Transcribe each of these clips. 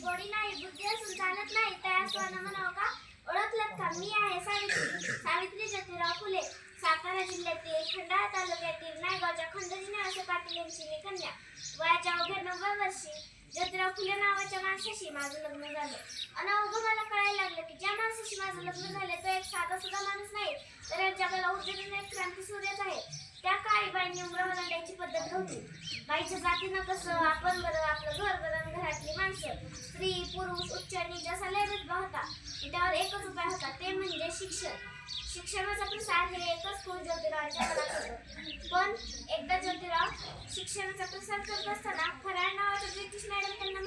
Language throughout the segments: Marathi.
गोडी नाही बुद्धी असून चालत नाही. तयार स्वानं म्हणावं का? ओळखलं का? मी आहे सावित्री. सावित्री ज्योतिराव फुले. सातारा जिल्ह्यातील खंडाळा तालुक्यातील नायगावच्या खंडोजी नावाच्या पाटील यांची मी कन्या. वयाच्या अवघ्या नव्वद वर्षी ज्योतिराव फुले नावाच्या माणसाशी माझं लग्न झालं. आणि अवघं मला कळायला लागलं की ज्या माणसाशी माझं लग्न झालं तो एक साधा सुद्धा माणूस नाही तर या जगाला उजळून एक क्रांती सूर्यच आहे. त्या काळी बाईंनी मला द्यायची पद्धत नव्हती बाईच्या जातीनं कसं आपण बरं आपलं घर बरं घरातली माणसं. स्त्री पुरुष उच्च नीच असा लयबद्ध होता. त्यावर एकच उपाय होता ते म्हणजे शिक्षण. शिक्षणाचा प्रसार हे एकच खूप ज्योतिरावांच्या मनात होतं. पण एकदा ज्योतिराव शिक्षणाचा प्रसार करत असताना फराळ नावाचा ब्रिटिश मॅडम त्यांना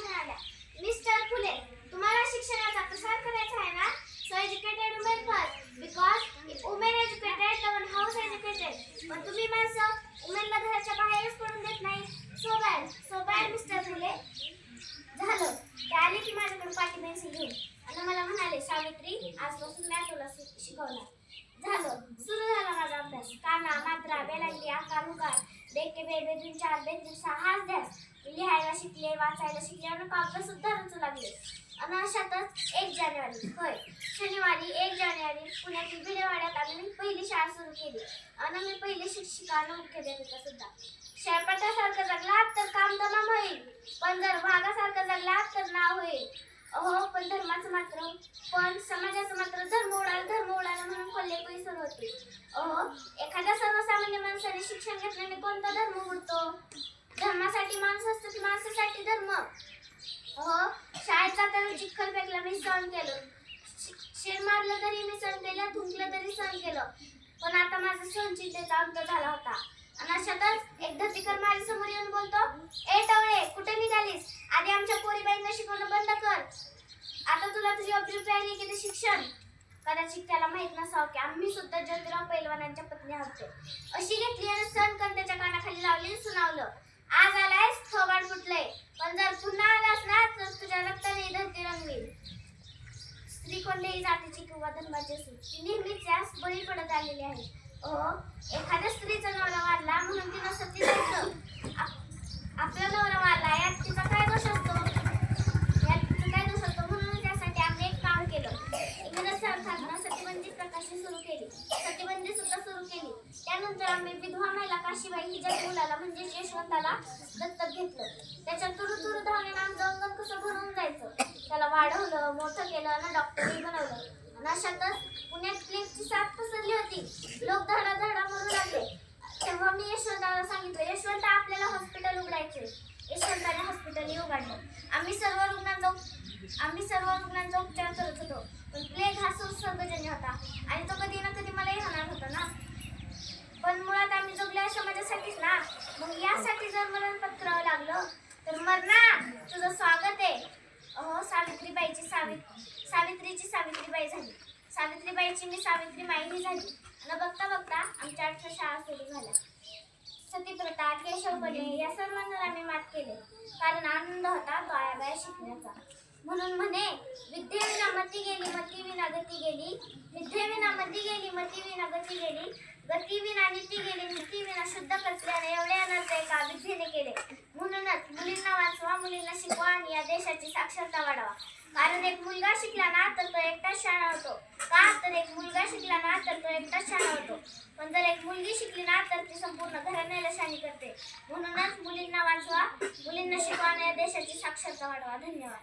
वेगवेगळी चार बेदून सहा द्यास लिहायला म्हणजे शिकले वाचायला शिकले आणि काव्य सुद्धा रचू लागले. आणि अशातच एक जानेवारी होय. शनिवारी एक जानेवारी पुण्यातील भिडेवाड्यात आम्ही मी पहिली शाळा सुरू केली. आणि मी पहिली शिक्षिका आणि मुख्याध्यापिका सुद्धा. शेळपाट्यासारखं जगलात तर काम तमाम होईल पण जर वाघासारखं जगलात तर नाव होईल. अहो पण धर्माचं मात्र पण समाजाचं मात्र धर्म उडाला धर्म उडाला म्हणून कोल्हे पैसे होते. अहो एखाद्या सर्वसामान्य माणसाने शिक्षण घेतल्याने कोणता धर्म उडतो धर्मासाठी माणूस असतो की माणसासाठी धर्म. हो शाळेत जाताना चिखल फेकला मी सहन केलं. शि- शेर मारलं तरी मी सहन केलं थुंकलं तरी सहन केलं. पण आता माझा चिंतेचा अंत झाला होता. आणि अशातच एकदा तिकर माझ्यासमोर येऊन बोलतो ए टवळे कदाचित त्याला माहीत आम्ही सुद्धा ज्योतिराव पैलवानांच्या पत्नी आहोत. अशी घेतली आणि सण कण त्याच्या कानाखाली लावली सुनावलं. आज आलायस थोबाड फुटलंय. पण जर पुन्हा आलास ना तर तुझ्या रक्ताने धरती रंगवील स्त्री कोणत्याही जातीची किंवा धर्माची असो ती नेहमीच यास बळी पडत आलेली आहे. अहो एखाद्या स्त्रीचा नवरा वाढला म्हणून तिनं सती जायचं आपला नवरा वाढला यात तिचा काय दोष असतो यात तिचा काय दोष असतो म्हणून त्यासाठी आम्ही एक काम केलं इंग्रज सरकारनं सतीबंदी प्रकाशन सुरू केली सतीबंदी सुद्धा सुरू केली त्यानंतर आम्ही विधवा महिला काशीबाई हिच्या मुलाला म्हणजे यशवंताला दत्तक घेतलं. त्याच्या तुरु तुरु धावण्यानं आमचं अंगण कसं भरून जायचं? त्याला वाढवलं मोठं केलं आणि डॉक्टरही बनवलं. आणि अशातच पुण्यात प्लेगची साथ पसरली होती. लोक धडा धडा मरू लागले. तेव्हा मी यशवंताला सांगितलं यशवंत आपल्याला हॉस्पिटल उघडायचे यशवंताने हॉस्पिटलही उघडलं. आम्ही सर्व रुग्णांचा उप- आम्ही सर्व रुग्णांचा उपचार करत होतो. पण प्लेग हा संसर्गजन्य होता. आणि तो कधी ना कधी मलाही येणार होता ना. पण मुळात आम्ही जगलो समाजासाठीच ना मग यासाठी जर मरण पत्रावं लागलं तर मरणा तुझं स्वागत आहे. अहो सावित्रीबाईची सावि सावित्रीची सावित्रीबाई झाली. सावित्रीबाईची मी सावित्री माईनी झाली. आणि बघता बघता आमच्या अठरा शाळा सुरू झाल्या. सतीप्रथा केशवपणे या सर्वांवर आम्ही मात केले. कारण आनंद होता बाया शिकण्याचा. म्हणून म्हणे विद्येविना मती गेली मती विना गती गेली. विद्येविना मती गेली मती विना गती गेली. गती विना नीती गेली नीती विना शुद्ध कचऱ्याने एवढे अनर्थ एका विद्येने केले. म्हणूनच मुलींना वाचवा मुलींना शिकवा आणि या देशाची साक्षरता वाढवा. कारण एक मुलगा शिकला ना तर तो एकटाच शाळा होतो. का? तर एक मुलगा शिकला ना तर तो एकटाच शाळा होतो. पण जर एक मुलगी शिकली ना तर ती संपूर्ण घराण्याला शाणी करते. म्हणूनच मुलींना वाचवा मुलींना शिकवा आणि या देशाची साक्षरता वाढवा. धन्यवाद.